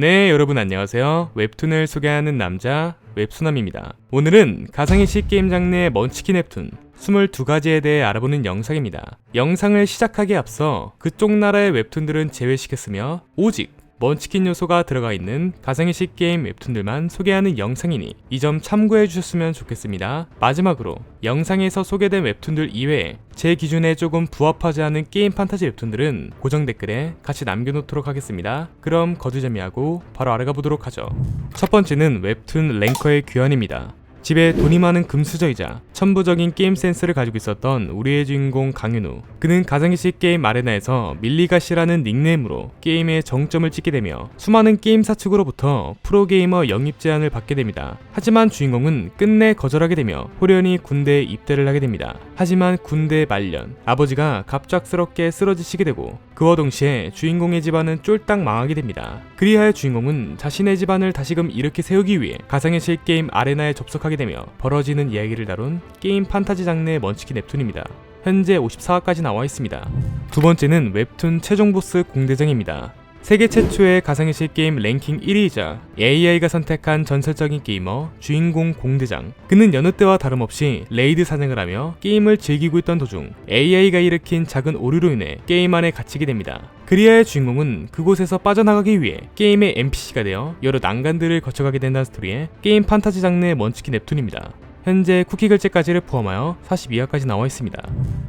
네, 여러분 안녕하세요. 웹툰을 소개하는 남자 웹수남입니다. 오늘은 가상의 시 게임 장르의 먼치킨 웹툰 22가지에 대해 알아보는 영상입니다. 영상을 시작하기에 앞서 그쪽 나라의 웹툰들은 제외시켰으며 오직 먼치킨 요소가 들어가 있는 가상의 시 게임 웹툰들만 소개하는 영상이니 이 점 참고해 주셨으면 좋겠습니다. 마지막으로 영상에서 소개된 웹툰들 이외에 제 기준에 조금 부합하지 않은 게임 판타지 웹툰들은 고정 댓글에 같이 남겨놓도록 하겠습니다. 그럼 거두재미하고 바로 알아가 보도록 하죠. 첫 번째는 웹툰 랭커의 귀환입니다. 집에 돈이 많은 금수저이자 천부적인 게임 센스를 가지고 있었던 우리의 주인공 강윤우. 그는 가상의식 게임 아레나에서 밀리가시라는 닉네임으로 게임의 정점을 찍게 되며 수많은 게임사 측으로부터 프로게이머 영입 제안을 받게 됩니다. 하지만 주인공은 끝내 거절하게 되며 호련히 군대에 입대를 하게 됩니다. 하지만 군대 말년 아버지가 갑작스럽게 쓰러지시게 되고 그와 동시에 주인공의 집안은 쫄딱 망하게 됩니다. 그리하여 주인공은 자신의 집안을 다시금 일으켜 세우기 위해 가상의 실 게임 아레나에 접속하게 되며 벌어지는 이야기를 다룬 게임 판타지 장르의 먼치킨 웹툰입니다. 현재 54화까지 나와 있습니다. 두 번째는 웹툰 최종 보스 공대장입니다. 세계 최초의 가상의 실 게임 랭킹 1위이자 AI가 선택한 전설적인 게이머 주인공 공대장. 그는 여느 때와 다름없이 레이드 사냥을 하며 게임을 즐기고 있던 도중 AI가 일으킨 작은 오류로 인해 게임 안에 갇히게 됩니다. 그리아의 주인공은 그곳에서 빠져나가기 위해 게임의 NPC가 되어 여러 난간들을 거쳐가게 된다는 스토리에 게임 판타지 장르의 먼치킨 웹툰입니다. 현재 쿠키 결제까지를 포함하여 42화까지 나와 있습니다.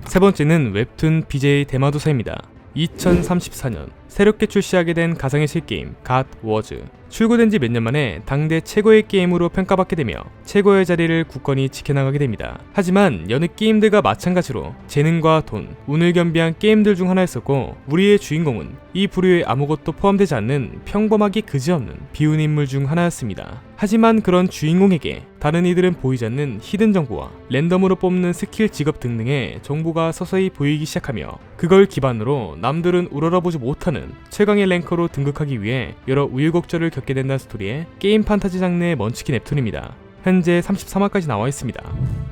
세 번째는 웹툰 BJ 대마도사입니다. 2034년 새롭게 출시하게 된 가상의 실게임 갓 워즈 출고된 지 몇 년 만에 당대 최고의 게임으로 평가받게 되며 최고의 자리를 굳건히 지켜나가게 됩니다. 하지만 여느 게임들과 마찬가지로 재능과 돈, 운을 겸비한 게임들 중 하나였었고 우리의 주인공은 이 부류에 아무것도 포함되지 않는 평범하기 그지없는 비운 인물 중 하나였습니다. 하지만 그런 주인공에게 다른 이들은 보이지 않는 히든 정보와 랜덤으로 뽑는 스킬 직업 등등의 정보가 서서히 보이기 시작하며 그걸 기반으로 남들은 우러러보지 못하는 최강의 랭커로 등극하기 위해 여러 우여곡절을 겪게 된다는 스토리의 게임 판타지 장르의 먼치킨 웹툰입니다. 현재 33화까지 나와 있습니다.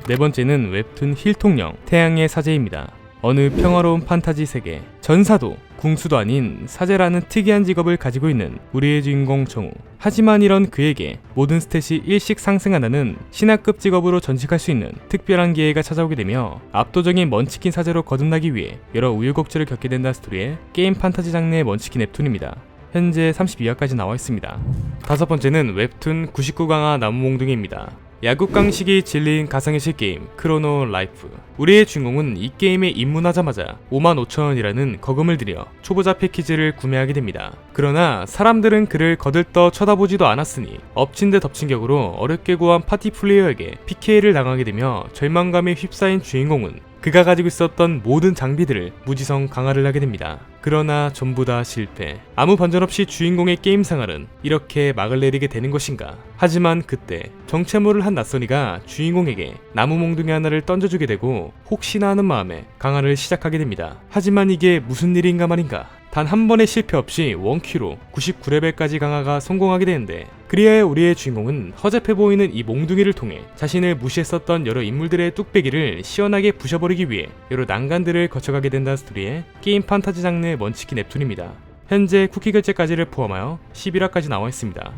네 번째는 웹툰 힐통령 태양의 사제입니다. 어느 평화로운 판타지 세계 전사도 궁수도 아닌 사제라는 특이한 직업을 가지고 있는 우리의 주인공 정우 하지만 이런 그에게 모든 스탯이 일씩 상승한다는 신화급 직업으로 전직할 수 있는 특별한 기회가 찾아오게 되며 압도적인 먼치킨 사제로 거듭나기 위해 여러 우여곡절을 겪게 된다는 스토리의 게임 판타지 장르의 먼치킨 웹툰입니다. 현재 32화까지 나와 있습니다. 다섯 번째는 웹툰 99강화 나무몽둥이입니다. 야구깡식이 진리인 가상의 실게임 크로노 라이프 우리의 주인공은 이 게임에 입문하자마자 55,000원이라는 거금을 들여 초보자 패키지를 구매하게 됩니다. 그러나 사람들은 그를 거들떠 쳐다보지도 않았으니 엎친 데 덮친 격으로 어렵게 구한 파티 플레이어에게 PK를 당하게 되며 절망감에 휩싸인 주인공은 그가 가지고 있었던 모든 장비들을 무지성 강화를 하게 됩니다. 그러나 전부 다 실패. 아무 반전 없이 주인공의 게임 생활은 이렇게 막을 내리게 되는 것인가. 하지만 그때 정체모를 한 낯선이가 주인공에게 나무 몽둥이 하나를 던져주게 되고 혹시나 하는 마음에 강화를 시작하게 됩니다. 하지만 이게 무슨 일인가 말인가. 단 한 번의 실패 없이 원키로 99레벨까지 강화가 성공하게 되는데 그리하여 우리의 주인공은 허접해 보이는 이 몽둥이를 통해 자신을 무시했었던 여러 인물들의 뚝배기를 시원하게 부셔버리기 위해 여러 난간들을 거쳐가게 된다는 스토리의 게임 판타지 장르의 먼치킨 웹툰입니다. 현재 쿠키 결제까지를 포함하여 11화까지 나와 있습니다.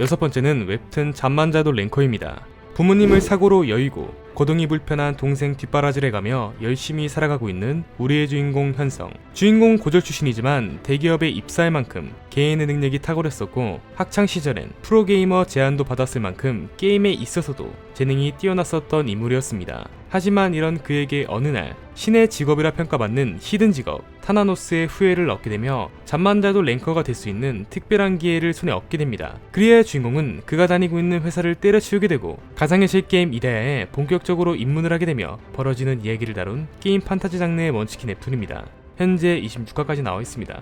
여섯 번째는 웹툰 잠만 자도 랭커입니다. 부모님을 사고로 여의고 거동이 불편한 동생 뒷바라지를 가며 열심히 살아가고 있는 우리의 주인공 현성. 주인공 고졸 출신이지만 대기업에 입사할 만큼 개인의 능력이 탁월했었고 학창 시절엔 프로게이머 제안도 받았을 만큼 게임에 있어서도 재능이 뛰어났었던 인물이었습니다. 하지만 이런 그에게 어느 날 신의 직업이라 평가받는 히든 직업 타나노스의 후회를 얻게 되며 잠만 자도 랭커가 될 수 있는 특별한 기회를 손에 얻게 됩니다. 그리아의 주인공은 그가 다니고 있는 회사를 때려치우게 되고 가상의 실게임 이데아에 본격적으로 입문을 하게 되며 벌어지는 이야기를 다룬 게임 판타지 장르의 먼치킨 웹툰입니다. 현재 26화까지 나와 있습니다.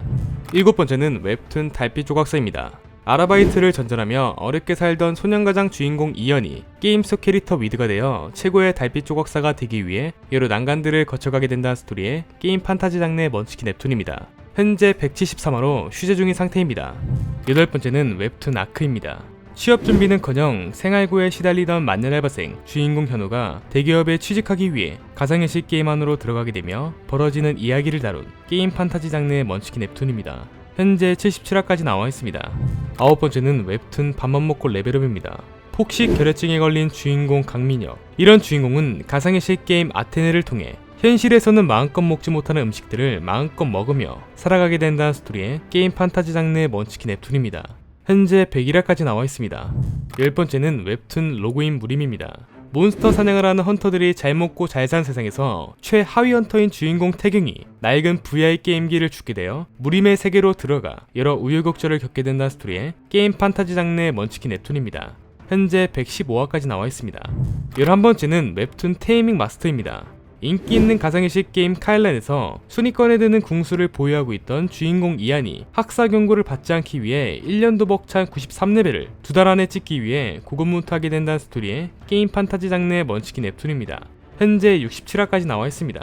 일곱 번째는 웹툰 달빛 조각사입니다. 아르바이트를 전전하며 어렵게 살던 소년가장 주인공 이연이 게임 속 캐릭터 위드가 되어 최고의 달빛 조각사가 되기 위해 여러 난간들을 거쳐가게 된다는 스토리의 게임 판타지 장르의 먼치킨 웹툰입니다. 현재 173화로 휴재 중인 상태입니다. 여덟 번째는 웹툰 아크입니다. 취업 준비는커녕 생활고에 시달리던 만년 알바생 주인공 현우가 대기업에 취직하기 위해 가상현실 게임 안으로 들어가게 되며 벌어지는 이야기를 다룬 게임 판타지 장르의 먼치킨 웹툰입니다. 현재 77화까지 나와 있습니다. 아홉 번째는 웹툰 밥만 먹고 레벨업입니다. 폭식 결혈증에 걸린 주인공 강민혁. 이런 주인공은 가상의 실게임 아테네를 통해 현실에서는 마음껏 먹지 못하는 음식들을 마음껏 먹으며 살아가게 된다는 스토리의 게임 판타지 장르의 먼치킨 웹툰입니다. 현재 101화까지 나와 있습니다. 열 번째는 웹툰 로그인 무림입니다. 몬스터 사냥을 하는 헌터들이 잘 먹고 잘 산 세상에서 최하위 헌터인 주인공 태경이 낡은 VR 게임기를 죽게 되어 무림의 세계로 들어가 여러 우여곡절을 겪게 된다는 스토리의 게임 판타지 장르의 먼치킨 웹툰입니다. 현재 115화까지 나와 있습니다. 11번째는 웹툰 테이밍 마스터입니다. 인기 있는 가상의식 게임 카일란에서 순위권에 드는 궁수를 보유하고 있던 주인공 이안이 학사 경고를 받지 않기 위해 1년도 벅찬 93레벨을 두 달 안에 찍기 위해 고군분투하게 된다는 스토리의 게임 판타지 장르의 먼치킨 웹툰입니다. 현재 67화까지 나와 있습니다.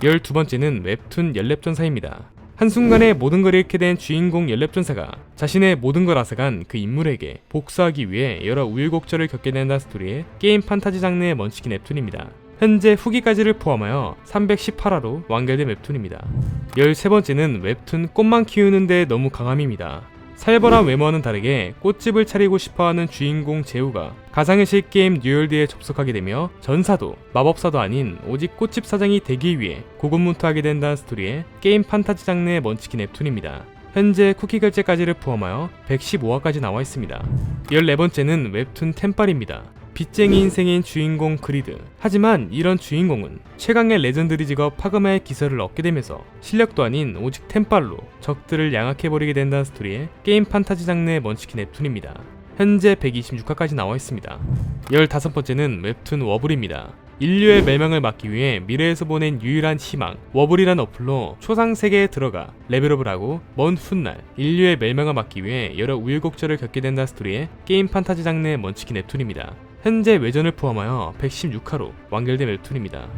12번째는 웹툰 연랩전사입니다. 한순간에 모든 걸 잃게 된 주인공 연랩전사가 자신의 모든 걸 앗아간 그 인물에게 복수하기 위해 여러 우여곡절을 겪게 된다는 스토리의 게임 판타지 장르의 먼치킨 웹툰입니다. 현재 후기까지를 포함하여 318화로 완결된 웹툰입니다. 13번째는 웹툰 꽃만 키우는데 너무 강함입니다. 살벌한 외모와는 다르게 꽃집을 차리고 싶어하는 주인공 제우가 가상의 실게임 뉴얼드에 접속하게 되며 전사도 마법사도 아닌 오직 꽃집 사장이 되기 위해 고군분투하게 된다는 스토리의 게임 판타지 장르의 먼치킨 웹툰입니다. 현재 쿠키 결제까지를 포함하여 115화까지 나와 있습니다. 14번째는 웹툰 템빨입니다. 빚쟁이 인생인 주인공 그리드. 하지만 이런 주인공은 최강의 레전드리 직업 파그마의 기설을 얻게 되면서 실력도 아닌 오직 템빨로 적들을 양악해버리게 된다는 스토리의 게임 판타지 장르의 먼치킨 웹툰입니다. 현재 126화까지 나와 있습니다. 15번째는 웹툰 워블입니다. 인류의 멸망을 막기 위해 미래에서 보낸 유일한 희망 워블이란 어플로 초상 세계에 들어가 레벨업을 하고 먼 훗날 인류의 멸망을 막기 위해 여러 우여곡절을 겪게 된다는 스토리의 게임 판타지 장르의 먼치킨 웹툰입니다. 현재 외전을 포함하여 116화로 완결된 웹툰입니다.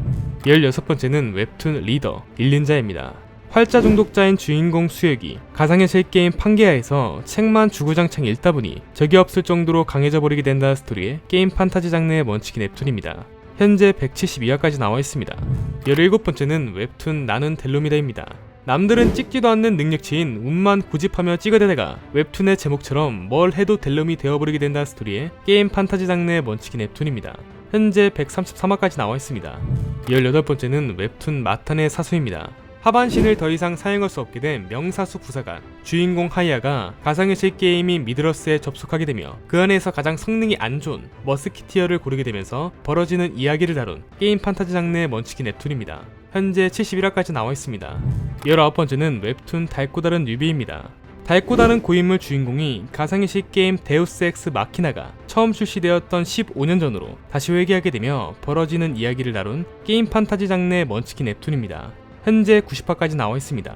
16번째는 웹툰 리더 일린자입니다. 활자 중독자인 주인공 수혁이 가상의 실게임 판게아에서 책만 주구장창 읽다 보니 적이 없을 정도로 강해져 버리게 된다는 스토리의 게임 판타지 장르의 먼치킨 웹툰입니다. 현재 172화까지 나와 있습니다. 17번째는 웹툰 나는 델로미다입니다. 남들은 찍지도 않는 능력치인 운만 고집하며 찍어대다가 웹툰의 제목처럼 뭘 해도 델럼이 되어버리게 된다는 스토리의 게임 판타지 장르의 먼치킨 웹툰입니다. 현재 133화까지 나와 있습니다. 18번째는 웹툰 마탄의 사수입니다. 하반신을 더 이상 사용할 수 없게 된 명사수 부사관 주인공 하이아가 가상의 실 게임인 미드러스에 접속하게 되며 그 안에서 가장 성능이 안 좋은 머스키티어를 고르게 되면서 벌어지는 이야기를 다룬 게임 판타지 장르의 먼치킨 웹툰입니다. 현재 71화까지 나와 있습니다. 19번째는 웹툰 달고 다른 뉴비입니다. 달고 다른 고인물 주인공이 가상의 실 게임 데우스 엑스 마키나가 처음 출시되었던 15년 전으로 다시 회귀하게 되며 벌어지는 이야기를 다룬 게임 판타지 장르의 먼치킨 웹툰입니다. 현재 90화까지 나와 있습니다.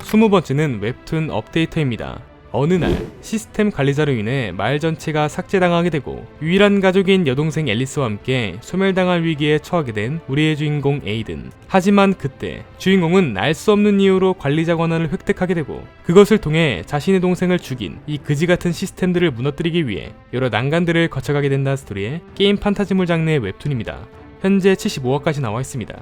20번째는 웹툰 업데이터입니다. 어느 날 시스템 관리자로 인해 말 전체가 삭제당하게 되고 유일한 가족인 여동생 앨리스와 함께 소멸당할 위기에 처하게 된 우리의 주인공 에이든. 하지만 그때 주인공은 알 수 없는 이유로 관리자 권한을 획득하게 되고 그것을 통해 자신의 동생을 죽인 이 그지 같은 시스템들을 무너뜨리기 위해 여러 난간들을 거쳐가게 된다는 스토리의 게임 판타지물 장르의 웹툰입니다. 현재 75화까지 나와 있습니다.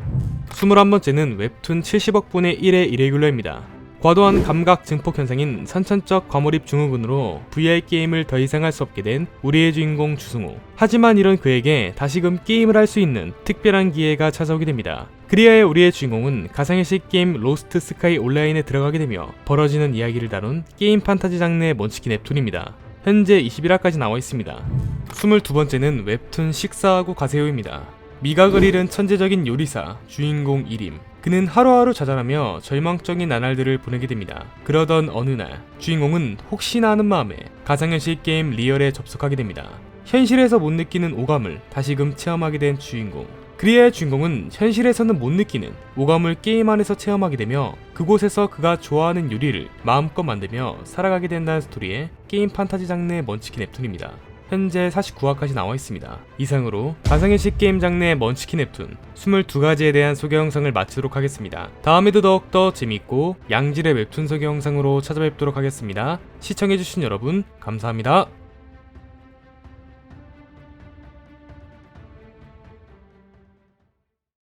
21번째는 웹툰 70억 분의 1의 이레귤러입니다. 과도한 감각 증폭 현상인 선천적 과몰입 증후군으로 VR 게임을 더 이상 할 수 없게 된 우리의 주인공 주승우. 하지만 이런 그에게 다시금 게임을 할 수 있는 특별한 기회가 찾아오게 됩니다. 그리하여 우리의 주인공은 가상의식 게임 로스트 스카이 온라인에 들어가게 되며 벌어지는 이야기를 다룬 게임 판타지 장르의 먼치킨 웹툰입니다. 현재 21화까지 나와 있습니다. 22번째는 웹툰 식사하고 가세요입니다. 미각을 잃은 천재적인 요리사 주인공 이림 그는 하루하루 자잘하며 절망적인 나날들을 보내게 됩니다. 그러던 어느 날 주인공은 혹시나 하는 마음에 가상현실 게임 리얼에 접속하게 됩니다. 현실에서 못 느끼는 오감을 다시금 체험하게 된 주인공 그리하여 주인공은 현실에서는 못 느끼는 오감을 게임 안에서 체험하게 되며 그곳에서 그가 좋아하는 요리를 마음껏 만들며 살아가게 된다는 스토리의 게임 판타지 장르의 먼치킨 웹툰입니다. 현재 49화까지 나와 있습니다. 이상으로 가상의식 게임 장르의 먼치킨 웹툰 22가지에 대한 소개 영상을 마치도록 하겠습니다. 다음에도 더욱더 재밌고 양질의 웹툰 소개 영상으로 찾아뵙도록 하겠습니다. 시청해주신 여러분 감사합니다.